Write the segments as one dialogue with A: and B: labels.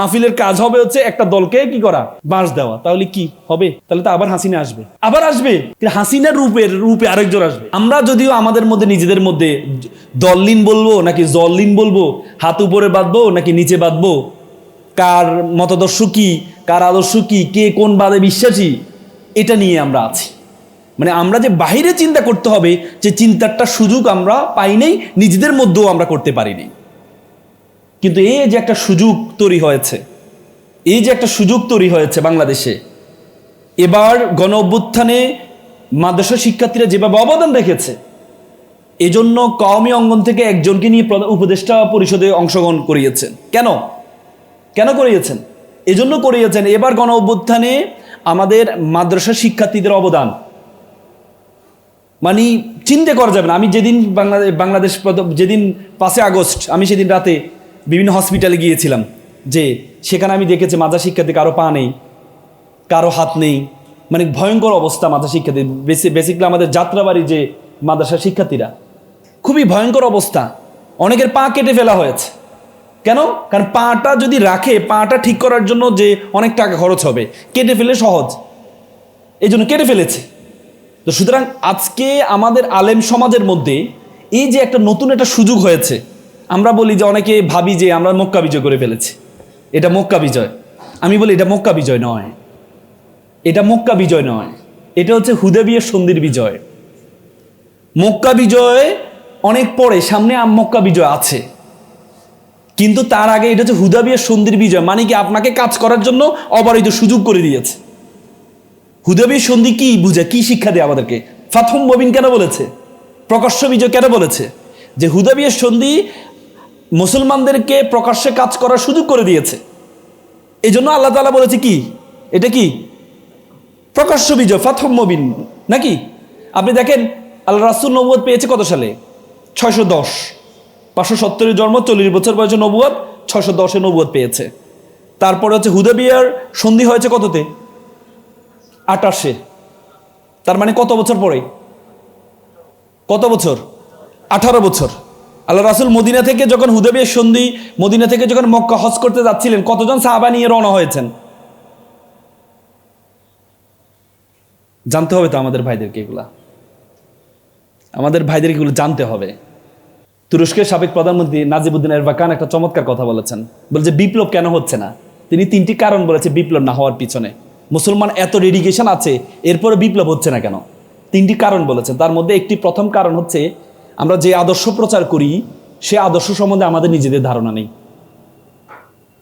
A: মাহফিলের কাজ হবে হচ্ছে একটা দলকে কি করা? বাঁশ দেওয়া। তাহলে কি? হবে? তাহলে তো আবার হাসিনা আসবে। আবার আসবে? হাসিনার রূপের রূপে আরেকজন আসবে। আমরা যদিও আমাদের মধ্যে, নিজেদের মধ্যে দললিন বলব, নাকি জললিন বলব, হাত উপরে বাঁধবো, নাকি নিচে বাঁধবো? কার মতাদর্শ কি? কার আদর্শ কি? কে কোন বাদে বিশ্বাসী? এটা নিয়ে আমরা আছি। মানে আমরা যে বাইরে চিন্তা করতে হবে, যে চিন্তারটা সুযোগ আমরা পাই নাই, নিজেদের মধ্যেও আমরা করতে পারিনি কিন্তু এই যে একটা সুযোগ তৈরি হয়েছে, এই যে একটা সুযোগ তৈরি হয়েছে বাংলাদেশে, এবার গণ অভ্যুত্থানে মাদ্রাসা শিক্ষার্থীরা যেভাবে অবদান রেখেছে, এজন্য কওমি অঙ্গন থেকে একজনকে নিয়ে উপদেষ্টা পরিষদে অংশগ্রহণ করিয়েছেন। কেন? কেন করিয়েছেন? এজন্য করিয়েছেন, এবার গণ অভ্যুত্থানে আমাদের মাদ্রাসা শিক্ষার্থীদের অবদান। মানে চিন্তা করা যাবে না। আমি যেদিন বাংলাদেশ বাংলাদেশ যেদিন পাঁচই আগস্ট, আমি সেদিন রাতে বিভিন্ন হসপিটালে গিয়েছিলাম, যে সেখানে আমি দেখেছি মাদ্রাসা শিক্ষার্থী কারও পা নেই, কারও হাত নেই। মানে ভয়ঙ্কর অবস্থা মাদ্রাসা বেসি বেসিক্যালি আমাদের যাত্রাবাড়ি যে মাদ্রাসা শিক্ষার্থীরা, খুবই ভয়ঙ্কর অবস্থা। অনেকের পা কেটে ফেলা হয়েছে। কেন? কারণ পাটা যদি রাখে, পাটা ঠিক করার জন্য যে অনেক টাকা খরচ হবে, কেটে ফেলে সহজ। এই জন্য কেটে ফেলেছে। তো সুতরাং আজকে আমাদের আলেম সমাজের মধ্যে এই যে একটা নতুন একটা সুযোগ হয়েছে আমরা বলি যে অনেকে ভাবি যে আমরা মক্কা বিজয় করে ফেলেছি। এটা মক্কা বিজয়। আমি বলি এটা মক্কা বিজয় নয়। এটা মক্কা বিজয় নয়। এটা হচ্ছে হুদেবিয়ের সন্ধির বিজয়। মক্কা বিজয় অনেক পরে, সামনে মক্কা বিজয় আছে। কিন্তু তার আগে এটা হচ্ছে হুদাবিয়ের সন্ধির বিজয় মানে কি আপনাকে কাজ করার জন্য অবারিত সুযোগ করে দিয়েছে। হুদাবির সন্ধি কি বুঝে, কি শিক্ষা দেয় আমাদেরকে? ফাথম মবিন কেন বলেছে? প্রকাশ্য বিজয় কেন বলেছে? যে হুদাবিয়ের সন্ধি মুসলমানদেরকে প্রকাশ্যে কাজ করার সুযোগ করে দিয়েছে। এই জন্য আল্লাহ তালা বলেছে কি? এটা কি? প্রকাশ্য বিজয় ফাথম মবিন নাকি? আপনি দেখেন, আল্লাহ রাসুল নবুয় পেয়েছে কত সালে? ছয়শো দশ। পাঁচশো সত্তরের জন্ম, চল্লিশ বছর বয়সে নবুয়াদ ছয়শো দশে নবুয়াদ পেয়েছে। তারপরে হচ্ছে হুদাবিয়ার সন্ধি হয়েছে কততে? আটাশে। তার মানে কত বছর পরে? কত বছর? আঠারো বছর। আল্লাহ রাসুল মদিনা থেকে যখন হুদেবিয়ের সন্ধি, মদিনা থেকে যখন মক্কা হজ করতে যাচ্ছিলেন, কতজন সাহাবা নিয়ে রওনা হয়েছেন? জানতে হবে তো আমাদের ভাইদেরকে এগুলা। আমাদের ভাইদের এগুলো জানতে হবে। তুরস্কের সাবেক প্রধানমন্ত্রী নাজিবুদ্দিন এরবাকান একটা চমৎকার কথা বলেছেন। বলছে, বিপ্লব কেন হচ্ছে না? তিনি তিনটি কারণ বলেছে বিপ্লব না হওয়ার পিছনে। মুসলমান এত ডেডিকেশন আছে, এরপরে বিপ্লব হচ্ছে না কেন? তিনটি কারণ বলেছেন। তার মধ্যে একটি প্রথম কারণ হচ্ছে আমরা যে আদর্শ প্রচার করি, সে আদর্শ সম্বন্ধে আমাদের নিজেদের ধারণা নেই।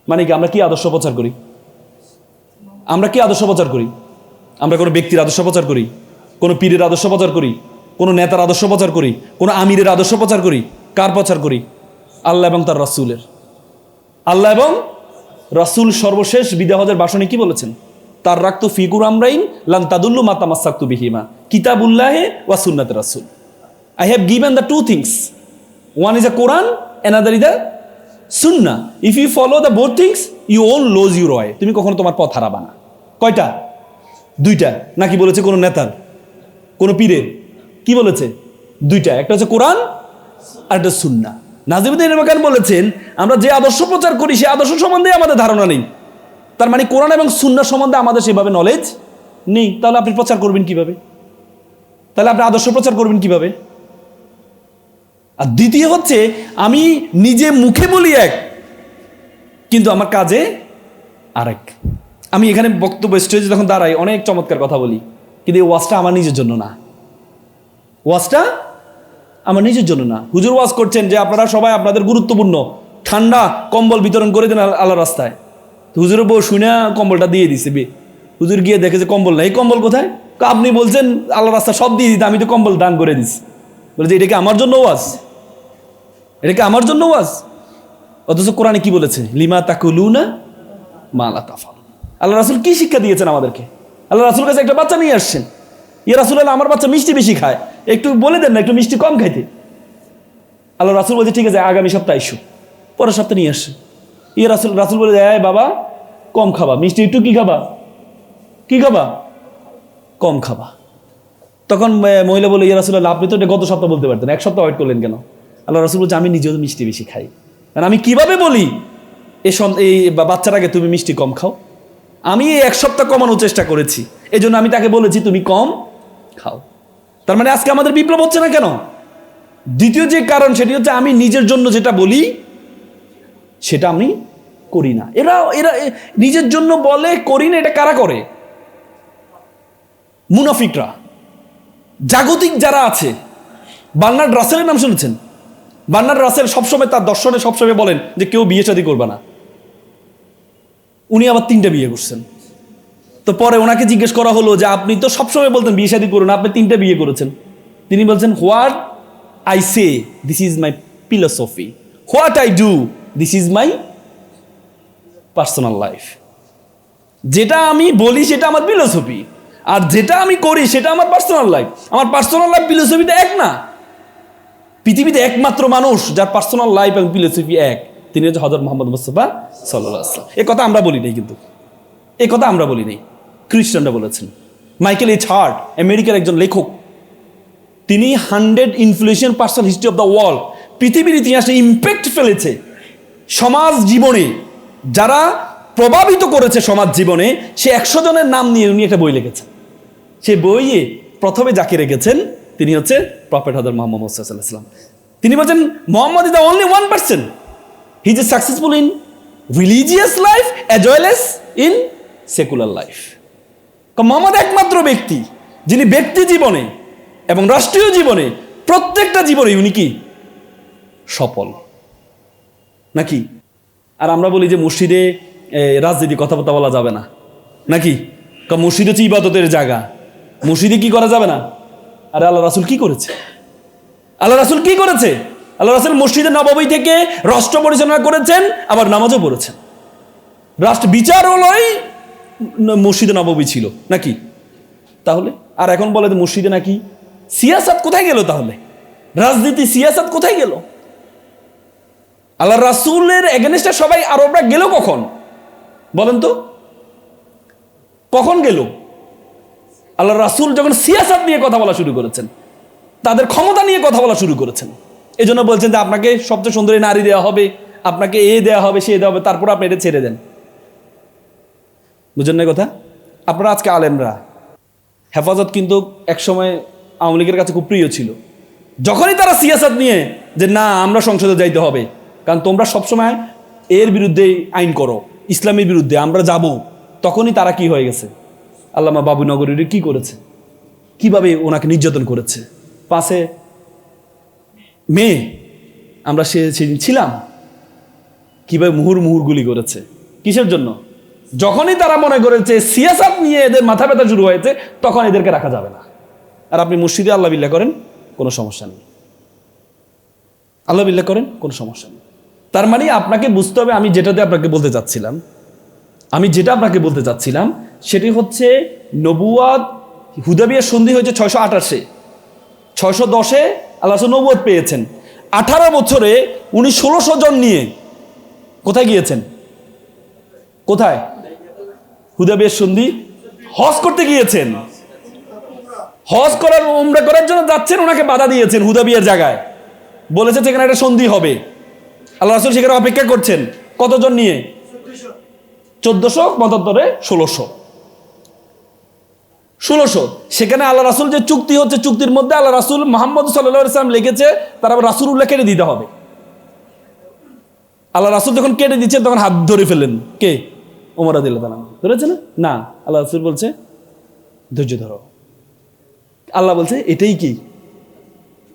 A: মানে কি, আমরা কি আদর্শ প্রচার করি? আমরা কি আদর্শ প্রচার করি? আমরা কোনো ব্যক্তির আদর্শ প্রচার করি? কোনো পীরের আদর্শ প্রচার করি? কোনো নেতার আদর্শ প্রচার করি? কোনো আমিরের আদর্শ প্রচার করি? কার প্রচার করি? আল্লাহ এবং তার রাসূলের। আল্লাহ এবং রাসূল সর্বশেষ বিদাহদের বাসনে কি বলেছেন? তার রাখতু ফিকুর আমরাইন লান তাদুল্লু মাতা মাসাক্তু বিহিমা। কিতাবুল্লাহে ওয়া সুন্নাত রাসূল। I have given the two things one is a Quran another is the sunnah if you follow the both things you won't lose you রয় তুমি কখনো তোমার পথ হারাবা না। কয়টা? দুইটা। নাকি বলেছে কোনো নেতার? কোনো পীরের? কি বলেছে? দুইটা। একটা হচ্ছে কোরআন আর একটা সুন্না নাজিবুদ্দিন ইরমাকান বলেছেন, আমরা যে আদর্শ প্রচার করি, সে আদর্শ সম্বন্ধে আমাদের ধারণা নেই। তার মানে কোরআন এবং সুন্না সম্বন্ধে আমাদের সেভাবে নলেজ নেই। তাহলে আপনি প্রচার করবেন কীভাবে? তাহলে আপনি আদর্শ প্রচার করবেন কীভাবে? আর দ্বিতীয় হচ্ছে, আমি নিজে মুখে বলি এক, কিন্তু আমার কাজে আরেক। আমি এখানে বক্তব্য স্টেজে যখন দাঁড়াই, অনেক চমৎকার কথা বলি, কিন্তু এই ওয়াজটা আমার নিজের জন্য না। ওয়াজটা আমার নিজের জন্য না। হুজুর ওয়াজ করছেন যে আপনারা সবাই আপনাদের গুরুত্বপূর্ণ, ঠান্ডা কম্বল বিতরণ করে দেন আল- আল্লাহ রাস্তায়। তো হুজুরের বউ শুনে কম্বলটা দিয়ে দিছে, বে। হুজুর গিয়ে দেখে যে কম্বল নেই। কম্বল কোথায়? আপনি বলছেন আল্লাহ রাস্তা সব দিয়ে দিতে, আমি তো কম্বল দান করে দিছি। বলে যে, এটা কি আমার জন্য ওয়াজ? এটা কি আমার জন্য ওয়াজ? অথচ কোরআনে কি বলেছে? লিমা তাকুলুনা মালা তাফাল আল্লাহ রাসুল কি শিক্ষা দিয়েছেন আমাদেরকে? আল্লাহ রাসুল কাছে একটা বাচ্চা নিয়ে আসছেন। ইয়ে রাসুল আল্লাহ, আমার বাচ্চা মিষ্টি বেশি খায়। একটু বলে দেন না, একটু মিষ্টি কম খাইতে। আল্লাহ রাসুল বলছে, ঠিক আছে, আগামী সপ্তাহে ইস্যু পরের সপ্তাহে নিয়ে আসছে। ইয়ে রাসুল রাসুল বলে, এই বাবা, কম খাবা। মিষ্টি একটু কি খাবা? কি খাবা? কম খাবা। তখন মহিলা বলে ইয়ে রাসুল্লাহ আপনি তো এটা গত সপ্তাহ বলতে পারতেন, এক সপ্তাহ ওয়েট করলেন কেন? আল্লাহ রসুল বলছে, আমি নিজেও মিষ্টি বেশি খাই। কারণ আমি কীভাবে বলি সন- এই বা- বাচ্চার আগে তুমি মিষ্টি কম খাও। আমি এই এক সপ্তাহ কমানোর চেষ্টা করেছি। এই জন্য আমি তাকে বলেছি, তুমি কম খাও। তার মানে আজকে আমাদের বিপ্লব হচ্ছে না কেন? দ্বিতীয় যে কারণ সেটি হচ্ছে, আমি নিজের জন্য যেটা বলি, সেটা আমি করি না। এরা এরা নিজের জন্য বলে, করি না, এটা কারা করে? মুনাফিকরা। জাগতিক যারা আছে বাংলার রাসেলের নাম শুনেছেন? বার্নার্ড রাসেল সবসময় তার দর্শনে সবসময় বলেন যে কেউ বিয়ে শাদী করবে না। উনি আবার তিনটা বিয়ে করছেন। তো পরে ওনাকে জিজ্ঞেস করা হলো যে আপনি তো সবসময় বলতেন বিয়ে শাদী করুন, আপনি তিনটা বিয়ে করেছেন। তিনি বলছেন, what I say, this is my philosophy. What I do, this is my personal life. যেটা আমি বলি সেটা আমার ফিলোসফি। আর যেটা আমি করি সেটা আমার পার্সোনাল লাইফ। আমার পার্সোনাল লাইফ ফিলোসফিটা এক না। পৃথিবীতে একমাত্র মানুষ যার পার্সোনাল লাইফ এবং ফিলোসফি এক, তিনি হচ্ছে হজরত মোহাম্মদ মুস্তফা সাল্লাহ এ কথা আমরা বলি নাই কিন্তু। এ কথা আমরা বলি নাই। খ্রিস্টানরা বলেছেন। মাইকেল এইচ হার্ট, আমেরিকার একজন লেখক, তিনি hundred influential person history of the world, পৃথিবীর ইতিহাসে ইম্প্যাক্ট ফেলেছে সমাজ জীবনে। যারা প্রভাবিত করেছে সমাজ জীবনে, সে একশো জনের নাম নিয়ে উনি একটা বই লিখেছেন। সে বইয়ে প্রথমে যাকে রেখেছেন তিনি হচ্ছে প্রফেট হদর মোহাম্মদ সাল্লাম তিনি বলছেন, Muhammad is the only one person he is successful in religious life as well as in secular life Muhammad একমাত্র ব্যক্তি, যিনি ব্যক্তি জীবনে এবং রাষ্ট্রীয় জীবনে প্রত্যেকটা জীবনে উনি কি? সফল। নাকি? আর আমরা বলি যে মসজিদে রাজনীতি কথাবার্তা বলা যাবে না। নাকি? মসজিদ হচ্ছে ইবাদতের জায়গা। মসজিদে কি করা যাবে না? আর আল্লাহ রাসুল কি করেছে? আল্লাহ রাসুল কি করেছে? আল্লাহ রাসুল মসজিদে নবাবী থেকে রাষ্ট্র পরিচালনা করেছেন, আবার নামাজও পড়েছেন। রাষ্ট্র বিচারালয় মসজিদে নবাবী ছিল, নাকি? তাহলে? আর এখন বলে মসজিদে নাকি সিয়াসাত কোথায় গেল তাহলে? রাজনীতি সিয়াসাত কোথায় গেল? আল্লাহ রাসুলের এগেনস্টে সবাই আরবরা গেল কখন? বলেন তো। কখন গেল? আল্লাহ রাসুল যখন সিয়াসাত নিয়ে কথা বলা শুরু করেছেন, তাদের ক্ষমতা নিয়ে কথা বলা শুরু করেছেন। এই জন্য বলছেন যে আপনাকে সবচেয়ে সুন্দরী নারী দেওয়া হবে, আপনাকে এ দেওয়া হবে, সে দেওয়া হবে, তারপর আপনি এটা ছেড়ে দেন। বুঝলেন না কথা? আপনারা আজকে আলেমরা। হেফাজত কিন্তু একসময় আওয়ামী লীগের কাছে খুব প্রিয় ছিল। যখনই তারা সিয়াসাত নিয়ে যে না, আমরা সংসদে যাইতে হবে, কারণ তোমরা সবসময় এর বিরুদ্ধে আইন করো, ইসলামের বিরুদ্ধে আমরা যাব, তখনই তারা কি হয়ে গেছে? আল্লামা বাবু নগরীর কি করেছে? কীভাবে ওনাকে নির্যাতন করেছে? পাশে মেয়ে, আমরা সে ছিলাম। কীভাবে মুহুর মুহুর গুলি করেছে? কিসের জন্য? যখনই তারা মনে করেছে সিয়াসাত নিয়ে এদের মাথা ব্যথা শুরু হয়েছে, তখন এদেরকে রাখা যাবে না। আর আপনি মসজিদে আল্লাহ বিল্লাহ করেন, কোনো সমস্যা নেই। আল্লাহ বিল্লাহ করেন, কোনো সমস্যা নেই। তার মানে আপনাকে বুঝতে হবে, আমি যেটাতে আপনাকে বলতে চাচ্ছিলাম, আমি যেটা আপনাকে বলতে চাচ্ছিলাম সেটি হচ্ছে নবুয়াদ হুদাবিয়ার সন্ধি হয়েছে ছয়শো আঠাশে। ছয়শো দশে আল্লাহ নবুয়াদ পেয়েছেন। আঠারো বছরে উনি ষোলোশো জন নিয়ে কোথায় গিয়েছেন? কোথায়? হুদাবিয়ার সন্ধি হজ করতে গিয়েছেন। হজ করার উমরা করার জন্য যাচ্ছেন, ওনাকে বাধা দিয়েছেন হুদাবিয়ার জায়গায়। বলেছে সেখানে একটা সন্ধি হবে। আল্লাহ রাসুল সেখানে অপেক্ষা করছেন। কতজন নিয়ে? চোদ্দশো মতান্তরে ষোলোশো। ষোলোশো। সেখানে আল্লাহ রাসুল যে চুক্তি হচ্ছে, চুক্তির মধ্যে আল্লাহ রাসুল মোহাম্মদ সাল্লাহ ইসলাম লিখেছে, তার রাসুল উল্লাহ কেটে দিতে হবে। আল্লাহ রাসুল যখন কেটে দিচ্ছেন তখন হাত ধরে ফেলেন কে? ওমরা দিল তালা ধরেছে না না। আল্লাহ রাসুল বলছে, ধৈর্য ধরো। আল্লাহ বলছে, এটাই কি?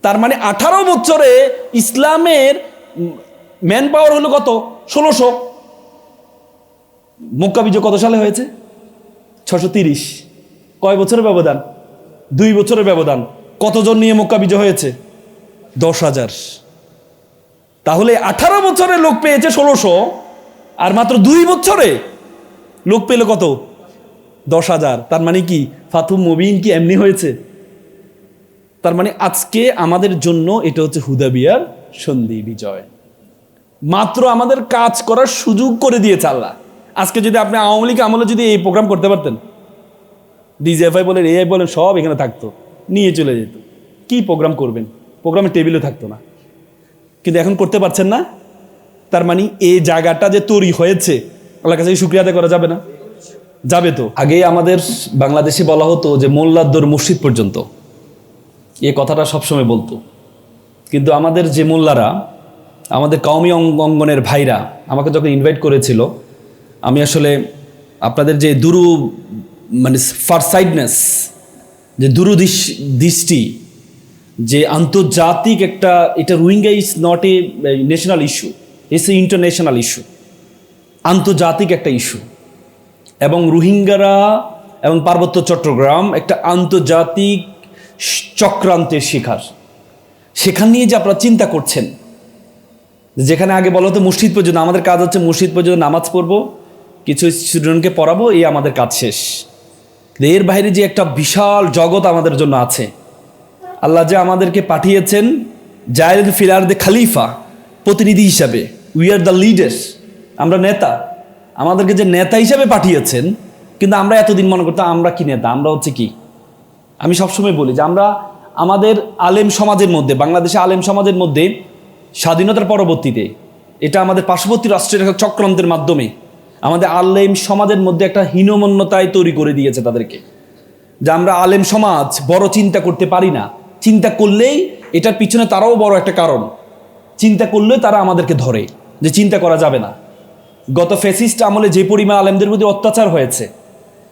A: তার মানে আঠারো বছরে ইসলামের ম্যান পাওয়ার হলো কত? ষোলোশো। মক্কা কত সালে হয়েছে? ছশো তিরিশ। কয় বছরের ব্যবধান? দুই বছরের ব্যবধান। কতজন নিয়ে মক্কা বিজয় হয়েছে? দশ হাজার। তাহলে আঠারো বছরে লোক পেয়েছে ষোলোশো, আর মাত্র দুই বছরে লোক পেল কত? দশ হাজার। তার মানে কি? ফাতু মবিন কি এমনি হয়েছে? তার মানে আজকে আমাদের জন্য এটা হচ্ছে হুদাবিয়ার সন্ধি বিজয়। মাত্র আমাদের কাজ করার সুযোগ করে দিয়েছে আল্লাহ। আজকে যদি আপনি আওয়ামী লীগ আমলে যদি এই প্রোগ্রাম করতে পারতেন ডিজিএফআই বলেন, এআই বলেন, সব এখানে থাকতো, নিয়ে চলে যেত। কি প্রোগ্রাম করবেন? প্রোগ্রামের টেবিলে থাকতো না। কিন্তু এখন করতে পারছেন না? তার মানে এই জায়গাটা যে তৈরি হয়েছে আল্লাহ কাছে আদায় করা যাবে না? যাবে তো। আগে আমাদের বাংলাদেশে বলা হতো যে মোল্লাদ্দর মসজিদ পর্যন্ত। এ কথাটা সবসময় বলতো। কিন্তু আমাদের যে মোল্লারা, আমাদের অঙ্গ- অঙ্গনের ভাইরা আমাকে যখন ইনভাইট করেছিল, আমি আসলে আপনাদের যে দুরু মানে ফারসাইডনেস যে দূরদৃশ- দৃষ্টি, যে আন্তর্জাতিক একটা, এটা Rohingya is not a national issue it's a international issue আন্তর্জাতিক একটা ইস্যু এবং রোহিঙ্গারা এবং পার্বত্য চট্টগ্রাম একটা আন্তর্জাতিক চক্রান্তের শিকার। সেখান নিয়ে যে আপনারা চিন্তা করছেন, যেখানে আগে বলা হতো মসজিদ পর্যন্ত, আমাদের কাজ হচ্ছে মসজিদ পর্যন্ত নামাজ পড়ব, কিছু স্টুডেন্টকে পড়াবো, এই আমাদের কাজ শেষ। এর বাইরে যে একটা বিশাল জগৎ আমাদের জন্য আছে। আল্লাহ যে আমাদেরকে পাঠিয়েছেন জায়দ ফিলার দে খালিফা, প্রতিনিধি হিসাবে। উই আর দ্য লিডার্স আমরা নেতা। আমাদেরকে যে নেতা হিসাবে পাঠিয়েছেন, কিন্তু আমরা এতদিন মনে করতাম, আমরা কি নেতা, আমরা হচ্ছে কি? আমি সবসময় বলি যে আমরা আমাদের আলেম সমাজের মধ্যে, বাংলাদেশে আলেম সমাজের মধ্যে স্বাধীনতার পরবর্তীতে, এটা আমাদের পার্শ্ববর্তী রাষ্ট্রের চক্রান্তের মাধ্যমে আমাদের আলেম সমাজের মধ্যে একটা হীনমন্যতায় তৈরি করে দিয়েছে তাদেরকে। যে আমরা আলেম সমাজ বড় চিন্তা করতে পারি না। চিন্তা করলেই এটার পিছনে তারাও বড় একটা কারণ। চিন্তা করলে তারা আমাদেরকে ধরে যে চিন্তা করা যাবে না। গত ফেসিস্ট আমলে যে পরিমাণ আলেমদের প্রতি অত্যাচার হয়েছে